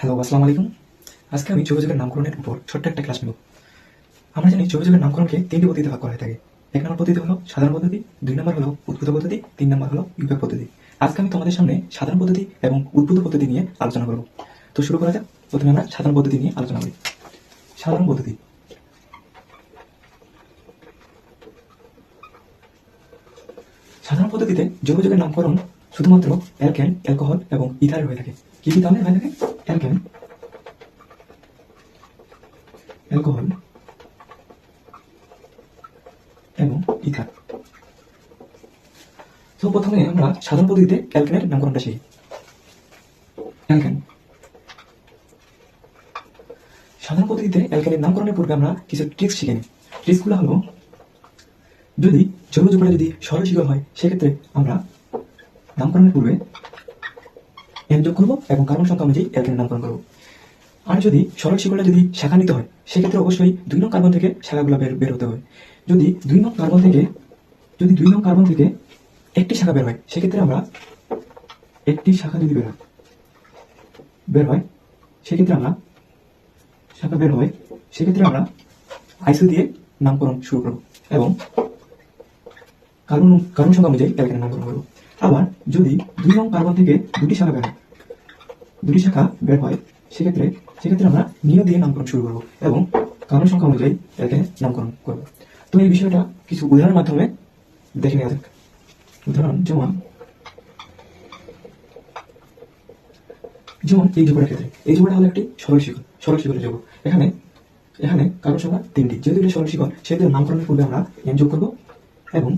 Hello, আসসালামু আলাইকুম। আজকে আমি যোগাযোগের নামকরণের উপর ছোট্ট একটা ক্লাস নেব। আমরা জানি যোগাযোগের নামকরণকে তিনটি পদ্ধতিতে ভাগ করা হয়ে থাকে। এক নম্বর পদ্ধতি হলো সাধারণ পদ্ধতি, দুই নম্বর হলো উদ্ভূত পদ্ধতি, তিন নম্বর হলো বিভাগ পদ্ধতি। আজকে আমি তোমাদের সামনে সাধারণ পদ্ধতি এবং উদ্ভূত পদ্ধতি নিয়ে আলোচনা করব। তো শুরু করা যাক। প্রথমে আমরা সাধারণ পদ্ধতি নিয়ে আলোচনা করি। সাধারণ পদ্ধতি। সাধারণ পদ্ধতিতে যোগাযোগের নামকরণ শুধুমাত্র অ্যালকেন, অ্যালকোহল এবং ইথারের হয়ে থাকে। কি তাহলে থাকে অ্যালকেন অ্যালকোহল। এবং ইথার। তো প্রথমে আমরা সাধারণ পদ্ধতিতে অ্যালকেনের নামকরণটা শিখি। অ্যালকেন সাধারণ পদ্ধতিতে অ্যালকেনের নামকরণের পূর্বে আমরা কিছু ট্রিক্স শিখে নিই। ট্রিক্সগুলো হলো, যদি জৈব যৌগটা যদি সরল শিকল হয়, সেক্ষেত্রে আমরা নামকরণের পূর্বে এন যোগ করব এবং কার্বন সংখ্যা অনুযায়ী অ্যালকেনের নামকরণ করব। আর যদি সরল শিকলটা যদি শাখা নিতে হয়, সেক্ষেত্রে অবশ্যই দুই নং কার্বন থেকে শাখাগুলো বের বের হতে হয়। যদি দুই নং কার্বন থেকে যদি দুই নং কার্বন থেকে একটি শাখা বের হয়, সেক্ষেত্রে আমরা একটি শাখা যদি বের হয় বের হয়, সেক্ষেত্রে আমরা শাখা বের হয়, সেক্ষেত্রে আমরা আইসো দিয়ে নামকরণ শুরু করব এবং কার্বন কার্বন সংখ্যা অনুযায়ী অ্যালকেনের নামকরণ করব। আবার যদি দুই নং কার্বন থেকে দুটি শাখা বের হয় দুটি শাখা বের হয়, সেক্ষেত্রে সেক্ষেত্রে আমরা নিয় দিয়ে নামকরণ শুরু করব এবং কার্বন সংখ্যা অনুযায়ী একে নামকরণ করব। তো এই বিষয়টা কিছু উদাহরণের মাধ্যমে দেখে নেওয়া যাক। উদাহরণ যেমন যেমন এই যুগটার ক্ষেত্রে। এই যুগটা হলো একটি সরল শিকল সরল শিকলের যুগ এখানে এখানে কার্বন সংখ্যা তিনটি যেহেতু এটি সরল শিকল সেহেতু নামকরণের পূর্বে আমরা এন যোগ করব এবং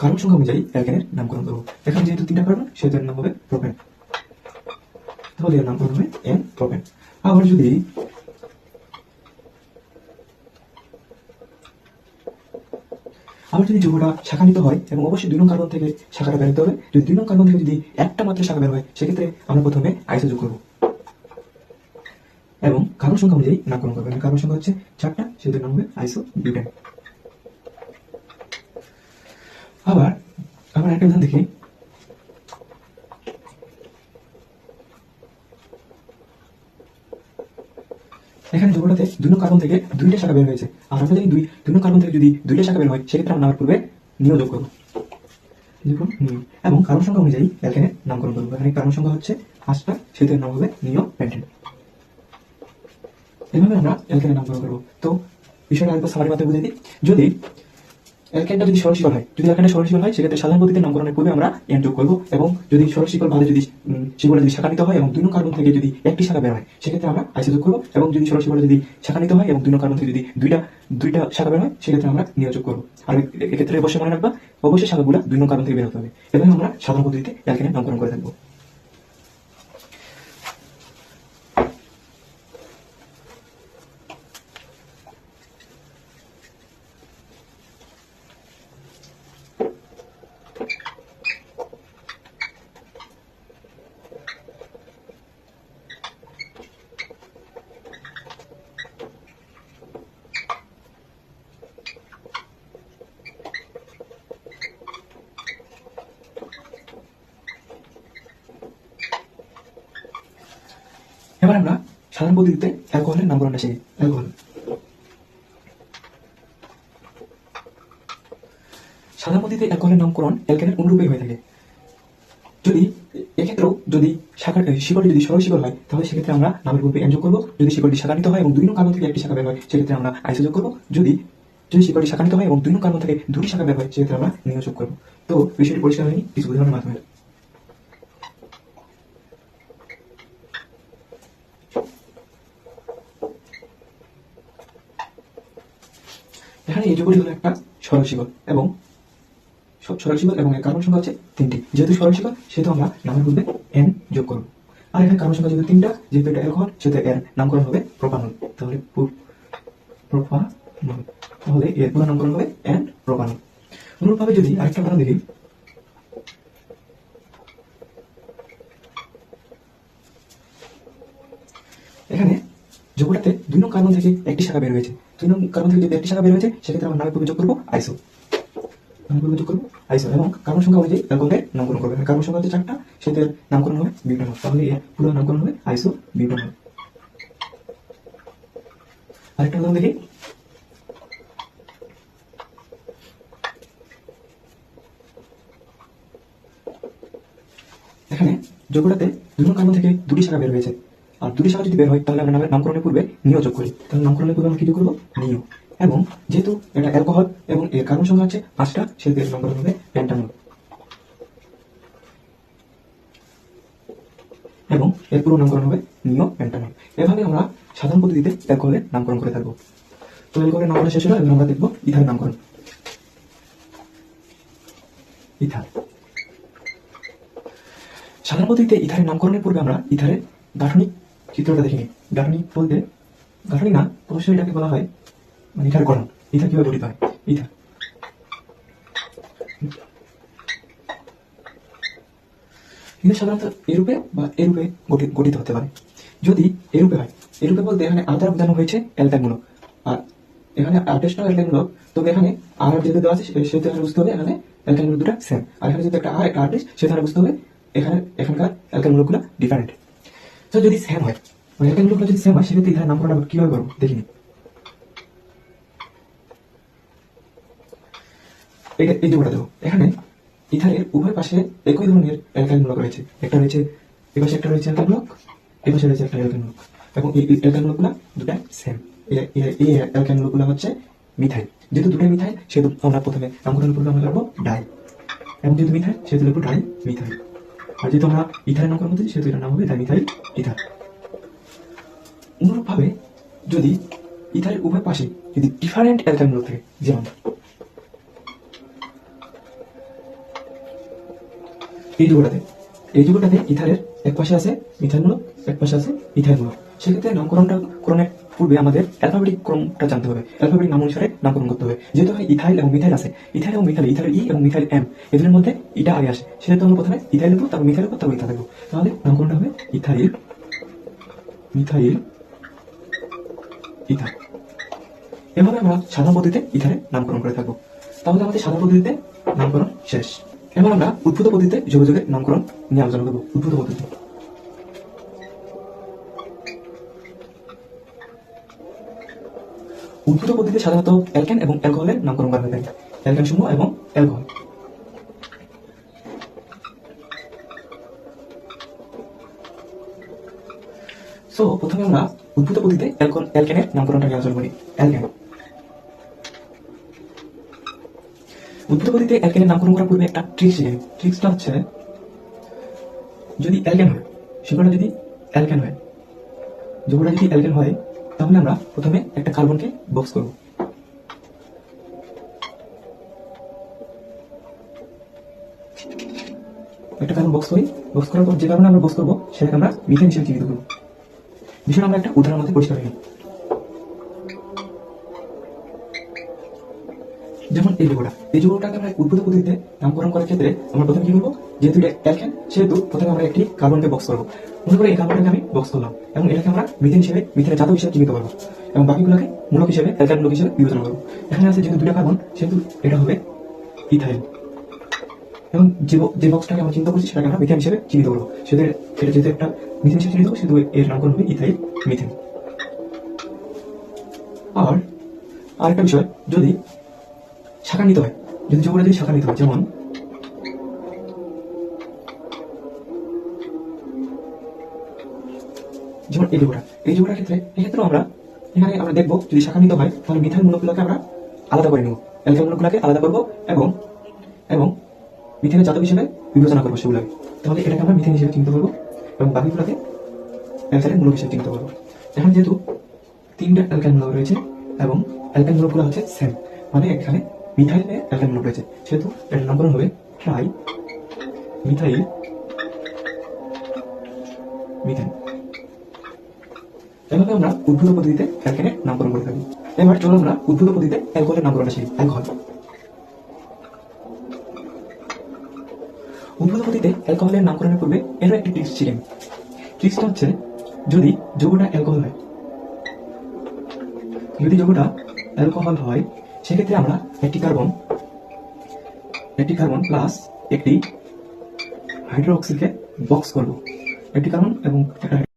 কার্বন সংখ্যা অনুযায়ী অ্যালকেনের নামকরণ করব। এখানে যেহেতু তিনটা কারণ, সেহেতু নাম হবে প্রোপেন। তাহলে এর নামকরণ হবে এন প্রোপেন আবার যদি আবার যদি যৌগটা শাখান্বিত হয় এবং অবশ্যই দুই নং কার্বন থেকে শাখাটা বের হতে হবে। যদি দুই নং কার্বন থেকে যদি একটা মাত্র শাখা বের হয়, সেক্ষেত্রে আমরা প্রথমে আইসো যোগ করব। এবং কার্বন সংখ্যা অনুযায়ী নামকরণ করব। কার্বন সংখ্যা হচ্ছে চারটা, সেহেতু নাম হবে আইসো বিউটেন। আবার আমরা একটা উদাহরণ দেখি। এখানে যৌগটাতে দুই কার্বন থেকে দুইটা শাখা বের হয়েছে। আর আমরা যদি দুই দুই কার্বন থেকে যদি দুইটা শাখা বের হয়, সেক্ষেত্রে আমরা নামের পূর্বে নিয়োগ যোগ করব নিও এবং কার্বন সংখ্যা অনুযায়ী অ্যালকেনের নামকরণ করব। এখানে কার্বন সংখ্যা হচ্ছে আটটা সেহেতু নাম হবে নিও পেন্টেন এভাবে আমরা অ্যালকেনের নামকরণ করব। তো, বিষয়টা আরেকবার সামারি মাথায় বুঝে দিই যদি অ্যালকেনটা যদি সরলশিকল হয় যদি অ্যালকেনটা সরলশিকল হয় সেক্ষেত্রে সাধারণ পদ্ধতিতে নামকরণের পূর্বে আমরা এন যোগ করব এবং যদি সরলশিকল ভাবে যদি উম, শিকলে যদি শাখান্বিত হয় এবং দুই কার্বন থেকে যদি একটি শাখা বের হয় সেক্ষেত্রে আমরা আইসো যোগ করব এবং যদি সরলশিকলে যদি শাখান্বিত হয় এবং দুই কার্বন থেকে যদি দুইটা দুইটা শাখা বের হয় সেক্ষেত্রে আমরা নিয়োগ করব। আর এক্ষেত্রে অবশ্যই মনে রাখবা অবশ্যই শাখাগুলো দুই কার্বন থেকে বের হতে হবে। এবং আমরা সাধারণ পদ্ধতিতে অ্যালকেনের নামকরণ করে থাকব। এবার আমরা সাধারণ পদ্ধতিতে অ্যালকোহলের নামকরণটা শিখি অ্যালকোহল সাধারণ পদ্ধতিতে অ্যালকোহলের নামকরণ অ্যালকেনের অনুরূপে হয়ে থাকে। যদি এক্ষেত্রেও যদি শাখা শিকড়টি যদি সরল শিকড় হয়, তাহলে সেক্ষেত্রে আমরা নামের পূর্বে যোগ করব। যদি শিকড়টি শাখান্বিত হয় এবং দুই নং থেকে একটি শাখা বের হয়, সেক্ষেত্রে আমরা আইসো করব। যদি যদি শিকড়টি শাখান্বিত হয় এবং দুই নং থেকে দুটি শাখা বের হয়, সেক্ষেত্রে আমরা নিয়োগ যোগ করব। তো বিষয়টি পরিষ্কার হয়নি, কিছু উদাহরণের মাধ্যমে। এখানে এই যুগটি হলো একটা সরল শিকল এবং সরল শিকল এবং এর কার্বন সংখ্যা হচ্ছে তিনটি। যেহেতু সরল শিকল, সেহেতু আমরা নামের পূর্বে এন যোগ করব। আর এখানে কার্বন সংখ্যা যেহেতু তিনটা, যেহেতু এটা অ্যালকোহল সেহেতু এর নামকরণ হবে প্রোপানল। তাহলে প্রোপানল। তাহলে এর পুরো নামকরণ হবে এন প্রোপানল। অনুরূপভাবে যদি আরেকটা উদাহরণ দেখি। এখানে যোগটাতে দুই কার্বন থেকে একটি শাখা বের হয়েছে। কার্বন থেকে যদি একটি শাখা বের হয়েছে, সেক্ষেত্রে আমরা করব আইসো। যোগ করব আইসো এবং কার্বন সংখ্যা অনুযায়ী নামকরণ করবে। কার্বন সংখ্যা হচ্ছে চারটা নামকরণ হবে বিউটানল তাহলে পুরো নামকরণ হবে আইসো বিউটানল আরেকটা উদাহরণ দেখি। এখানে যোগটাতে দুটো কার্বন থেকে দুটি শাখা বের হয়েছে। আর দুটি শাখা যদি বের হয়, তাহলে আমরা নামকরণের পূর্বে নিয় যোগ করি। তাহলে নামকরণের পূর্বে আমরা কি করব? নিয় এবং যেহেতু এটা অ্যালকোহল এবং এর কার্বন সংখ্যা হচ্ছে পাঁচটা, সেহেতু এর নামকরণ হবে প্যান্টানল এবং এর পুরো নামকরণ হবে নিয় প্যান্টানল এভাবে আমরা সাধারণ পদ্ধতিতে অ্যালকোহলের নামকরণ করে থাকব। তো অ্যালকোহলের নামকরণ শেষ হলো, এবার আমরা দেখব ইথার নামকরণ। ইথার। সাধারণ পদ্ধতিতে ইথারের নামকরণের পূর্বে আমরা ইথারের গাঠনিক চিত্রটা দেখিনি। গাঠনিক বলতে গাঠনিক না অবশ্যই এটাকে বলা হয় মানে ইথার গঠন। ইথার কীভাবে গঠিত হয়? ইথার কিন্তু সাধারণত এরূপে বা এরূপে গঠিত হতে পারে। যদি এরূপে হয়, এরূপে বলতে এখানে আর বোঝানো হয়েছে অ্যালকাইনমূলক আর এখানে আর্টেস্টও অ্যালকাইনমূলক তবে এখানে আর যেহেতু দেওয়া আছে সেহেতু এখানে বুঝতে হবে এখানে অ্যালকাইনমূলক দুটো সেম আর এখানে যদি একটা আর, একটা আর্টিস্ট সেখানে বুঝতে হবে এখানে এখানকার অ্যালকাইনমূলকগুলো ডিফারেন্ট তো যদি সেম হয় মানে অ্যালকাইনমূলকগুলো যদি সেম হয়, সেক্ষেত্রে এখানে নামকরণ আমরা কীভাবে করব? দেখিনি এই যোগটা দেখো। এখানে ইথারের উভয় পাশে একই ধরনের অ্যালকাইল মূলক রয়েছে। একটা রয়েছে এই পাশে একটা রয়েছে অ্যালকাইল মূলক এই পাশে রয়েছে একটা অ্যালকাইল মূলক এবং এই অ্যালকাইল মূলকগুলো দুটা সেম এই অ্যালকাইল মূলকগুলো হচ্ছে মিথাইল যেহেতু দুটাই মিথাইল সেহেতু আমরা প্রথমে নামকরণের পূর্বে আমরা লিখব ডাই। এবং যেহেতু মিথাইল সেহেতু লিখব ডাই মিথাইল আর যেহেতু আমরা ইথারের নামকরণ করছি সেহেতু এটার নাম হবে ডাই মিথাইল ইথার অনুরূপভাবে, যদি ইথারের উভয় পাশে যদি ডিফারেন্ট অ্যালকাইল মূলক থাকে, যেমন এই যুগটাতে এই যুগটাতে ইথারের এক পাশে আছে মিথাইল মূলক এক পাশে আছে ইথাইল মূলক সেক্ষেত্রে নামকরণটা, করণের পূর্বে আমাদের অ্যালফাবেটিক ক্রমটা জানতে হবে। অ্যালফাবেটিক নাম অনুসারে নামকরণ করতে হবে। যেহেতু হয় ইথাইল এবং মিথাইল আছে ইথাইল এবং মিথাইল ইথাইল ই এবং মিথাইল এম এদের মধ্যে ইটা আগে আসে। সেহেতু আমরা প্রথমে ইথাইল দেবো তারপর মিথাইল দেবো তারপর ইথা দেবো তাহলে নামকরণটা হবে ইথাইল মিথাইল ইথা এভাবে আমরা সাধারণ পদ্ধতিতে ইথারের নামকরণ করে থাকব। তাহলে আমাদের সাধারণ পদ্ধতিতে নামকরণ শেষ। এবার আমরা উদ্ভূত পদ্ধতিতে যোগাযোগের নামকরণ নিয়ে আলোচনা করব। উদ্ভূত পদ্ধতি। উদ্ভূত পদ্ধতিতে সাধারণত অ্যালকেন এবং অ্যালকোহলের নামকরণ করা হয়ে থাকে। অ্যালকেন সমূহ এবং অ্যালকোহল। সো প্রথমে আমরা উদ্ভূত পদ্ধতিতে অ্যালকেনের নামকরণটা নিয়ে আলোচনা করি। অ্যালকেন। উদ্ভূত পদ্ধতিতে অ্যালকেনের নামকরণ করার পূর্বে একটা ট্রিক্স শিখে ট্রিক্সটা হচ্ছে, যদি অ্যালকেন হয় সেগুলো যদি অ্যালকেন হয় যেগুলো যদি অ্যালকেন হয় তাহলে আমরা প্রথমে একটা কার্বনকে বক্স করব। একটা কার্বন বক্স করি। বক্স করার পর যে কারণে আমরা বক্স করব, সেটাকে আমরা মিথেন হিসেবে চিহ্নিত করব। বিষয়টা আমরা একটা উদাহরণের মধ্যে পরিষ্কার হয়ে যেমন এই যুগটা এই যুগটাকে আমরা উদ্ভূত পদ্ধতিতে নামকরণ করার ক্ষেত্রে আমরা প্রথমে কি করব? যেহেতু এটা অ্যালকেন সেহেতু প্রথমে আমরা একটি কার্বনকে বক্স করব। মনে করে এই কার্বনটাকে আমি বক্স করলাম এবং এটাকে আমরা মিথেন হিসেবে মিথেনের জাতক হিসেবে চিহ্নিত করব এবং বাকিগুলোকে মূলক হিসেবে অ্যালকাইল মূলক হিসেবে বিবেচনা করব। এখানে আছে যেহেতু দুটা কার্বন সেহেতু এটা হবে ইথাইল এবং যে যে বক্সটাকে আমরা চিন্তা করছি, সেটাকে আমরা মিথেন হিসেবে চিহ্নিত করব। সেহেতু এটা যেহেতু একটা মিথেন হিসেবে চিহ্নিত, সেহেতু এর নামকরণ হবে ইথাইল মিথেন আর আরেকটা বিষয়, যদি শাখান্বিত হয়, যদি যৌগটা যদি শাখান্বিত হয়, যেমন যেমন এই যৌগটা এই যৌগটার ক্ষেত্রে, এক্ষেত্রেও আমরা এখানে আমরা দেখব, যদি শাখান্বিত হয়, তাহলে মিথাইল মূলকগুলোকে আমরা আলাদা করে নেব। অ্যালকাইল মূলকগুলোকে আলাদা করব এবং এবং মিথেনের জাতক হিসেবে বিবেচনা করব সেগুলোকে। তাহলে এটাকে আমরা মিথেন হিসেবে চিন্তা করব এবং বাকিগুলোকে অ্যালকাইল মূলক হিসেবে চিন্তা করব। এখন যেহেতু তিনটা অ্যালকাইল মূলক রয়েছে এবং অ্যালকাইল মূলকগুলো হচ্ছে সেম মানে এখানে মিথাইলে অ্যালকাইল মূলক রয়েছে। সেহেতু এর নামকরণ হবে ট্রাই মিথাইল মিথেন এভাবে আমরা উদ্ভূত পদ্ধতিতে অ্যালকেনের নামকরণ করে থাকি। এবার চলো আমরা উদ্ভূত পদ্ধতিতে অ্যালকোহলের নামকরণটা শিখি। অ্যালকোহল উদ্ভূত পদ্ধতিতে অ্যালকোহলের নামকরণের পূর্বে এরও একটি ট্রিক্স শিখেন ট্রিক্সটা হচ্ছে যদি যৌগটা অ্যালকোহল হয়। যদি যৌগটা অ্যালকোহল হয়, সেক্ষেত্রে আমরা একটি কার্বন একটি কার্বন প্লাস একটি হাইড্রোক্সিলকে বক্স করব। একটি কার্বন এবং একটা